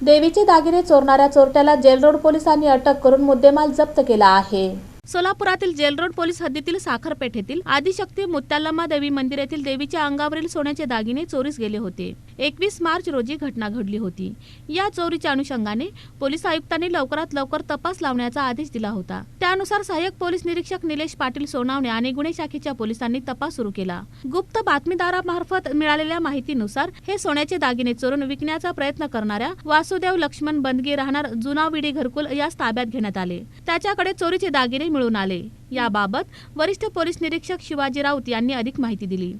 देवीचे दागिने चोरणाऱ्या चोरट्याला gel road पोलिसांनी अटक करून मुद्देमाल जप्त केला आहे. सोलापुरातील जेल रोड पोलीस हद्दीतील साखरपेठेतील आदिशक्ती मुत्यालम्मा देवी मंदिर येथील देवीच्या अंगावरील सोन्याचे दागिने चोरीस गेले होते. एकवीस मार्च रोजी घटना घडली होती. या चोरीच्या अनुषंगाने पोलीस आयुक्तांनी लवकरात लवकर तपास लावण्याचा आदेश दिला होता. त्यानुसार सहाय्यक पोलीस निरीक्षक निलेश पाटील सोनावणे आणि गुन्हे शाखेच्या पोलिसांनी तपास सुरू केला. गुप्त बातमीदारामार्फत मिळालेल्या माहितीनुसार हे सोन्याचे दागिने चोरून विकण्याचा प्रयत्न करणाऱ्या वासुदेव लक्ष्मण बंदगी राहणार जुना विडी घरकुल यास ताब्यात घेण्यात आले. त्याच्याकडे चोरीचे दागिने मिळून आले. याबाबत वरिष्ठ पोलीस निरीक्षक शिवाजी राऊत यांनी अधिक माहिती दिली.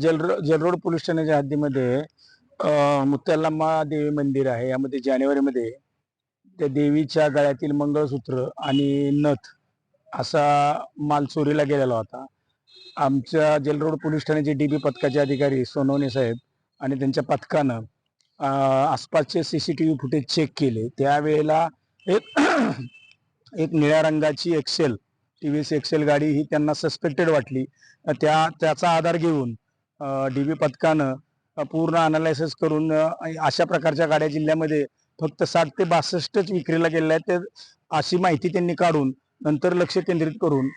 जल जलरोड पोलीस ठाण्याच्या हद्दीमध्ये अ, देवी मंदिर आहे. यामध्ये जानेवारीमध्ये त्या देवीच्या गळ्यातील मंगळसूत्र आणि नथ असा माल चोरीला गेलेला होता. आमच्या जलरोड पोलीस ठाण्याचे डी बी पथकाचे अधिकारी सोनवणे साहेब आणि त्यांच्या पथकानं आसपासचे C C T V footage check केले. त्यावेळेला एक एक निळ्या रंगाची Excel T V S Excel गाडी ही त्यांना सस्पेक्टेड वाटली. त्या त्याचा आधार घेऊन डी बी पथकानं पूर्ण अनालायसिस करून अशा प्रकारच्या गाड्या जिल्ह्यामध्ये फक्त साठ ते बासष्टच विक्रीला गेलेल्या आहेत. ते अशी माहिती त्यांनी काढून नंतर लक्ष केंद्रित करून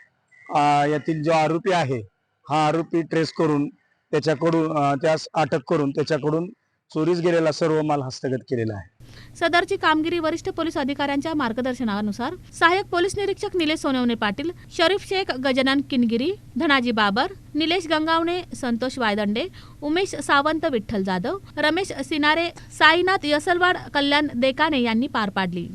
यातील जो आरोपी आहे हा आरोपी ट्रेस करून त्याच्याकडून त्यास अटक करून त्याच्याकडून चोरीस गेलेला सर्व माल हस्तगत केलेला आहे. सदरची कामगिरी वरिष्ठ पोलीस अधिकाऱ्यांच्या मार्गदर्शनानुसार सहाय्यक पोलीस निरीक्षक निलेश सोनवणे पाटील शरीफ शेख गजानन किनगिरी धनाजी बाबर निलेश गंगावणे संतोष वायदंडे उमेश सावंत विठ्ठल जाधव रमेश सिनारे साईनाथ यसलवाड कल्याण देकाने यांनी पार पाडली.